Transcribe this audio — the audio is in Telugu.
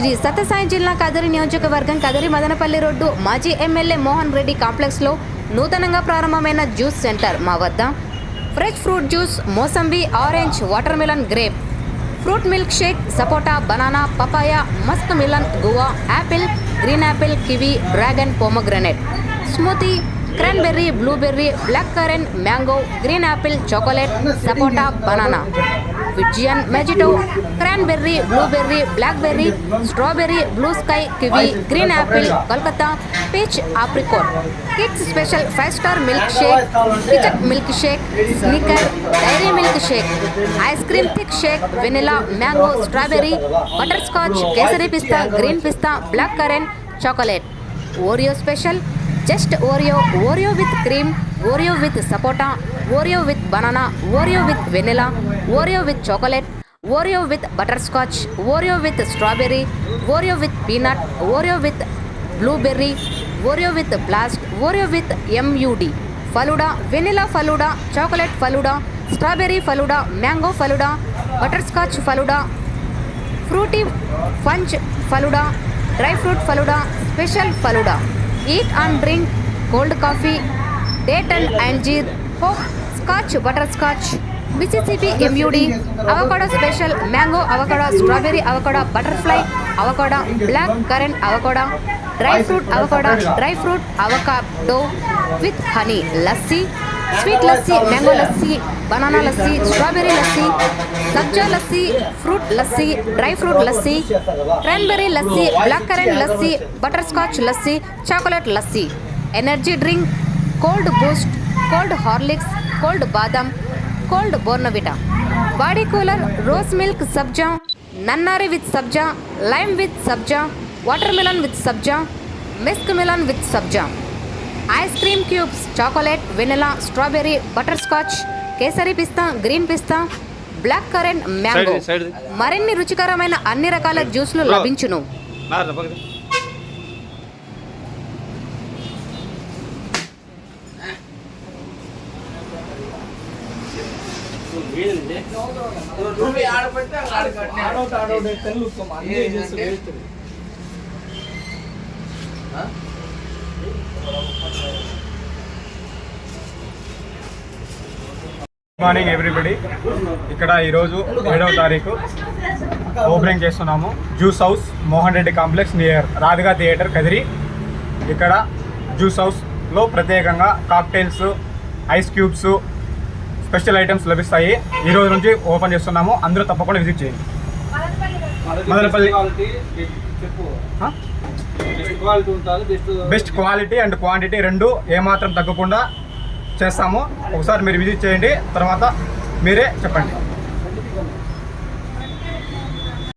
శ్రీ సత్యసాయి జిల్లా కదరి నియోజకవర్గం కదరి మదనపల్లి రోడ్డు మాజీ ఎమ్మెల్యే మోహన్ రెడ్డి కాంప్లెక్స్లో నూతనంగా ప్రారంభమైన జ్యూస్ సెంటర్ మా వద్ద fresh fruit juice mosambi orange water melon grape fruit milk shake sapota banana papaya musk melon guava apple green apple kiwi dragon pomegranate smoothie cranberry blueberry black currant mango green apple chocolate sapota banana pigeon mojito cranberry blueberry blackberry strawberry blue sky kiwi green apple Kolkata peach apricot kids special five star milk shake KitKat milk shake snicker dairy milk shake ice cream thick shake vanilla mango strawberry butterscotch kesari pista green pista black currant chocolate Oreo special Just Oreo, Oreo with cream, Oreo with sapota, Oreo with banana, Oreo with vanilla, Oreo with chocolate, Oreo with butterscotch, Oreo with strawberry, Oreo with peanut, Oreo with blueberry, Oreo with blast, Oreo with MUD, Faluda, vanilla Faluda, chocolate Faluda, strawberry Faluda, mango Faluda, butterscotch Faluda, fruity punch Faluda, dry fruit Faluda, special Faluda. Eat and drink cold coffee date and anjeer hope scotch butter scotch Mississippi mud avocado special mango avocado strawberry avocado butterfly avocado black currant avocado dry fruit avocado dry fruit avocado with honey lassi sweet lassi mango lassi banana lassi strawberry lassi sabja lassi fruit lassi dry fruit lassi cranberry lassi black currant lassi butter scotch lassi chocolate lassi energy drink cold Boost cold Horlicks cold badam cold Bournvita body cooler rose milk sabja nannari with sabja lime with sabja water melon with sabja musk melon with sabja ice cream cubes chocolate vanilla strawberry butter scotch kesari pista green pista black currant mango మరిన్ని రుచికరమైన అన్ని రకాల జ్యూస్లు లభించును అన్నీ చేస్తూ మార్నింగ్ ఎవ్రీబడి ఇక్కడ ఈరోజు ఏడవ తారీఖు ఓపెనింగ్ చేస్తున్నాము juice house Mohan Reddy complex near Radhika theatre Kadiri ఇక్కడ జ్యూస్ హౌస్లో ప్రత్యేకంగా cocktails ice cubes special items లభిస్తాయి ఈ రోజు నుంచి ఓపెన్ చేస్తున్నాము అందరూ తప్పకుండా విజిట్ చేయండి Madanapalle best quality and quantity రెండు ఏమాత్రం తగ్గకుండా చేస్తాము ఒకసారి మీరు విజిట్ చేయండి తర్వాత మీరే చెప్పండి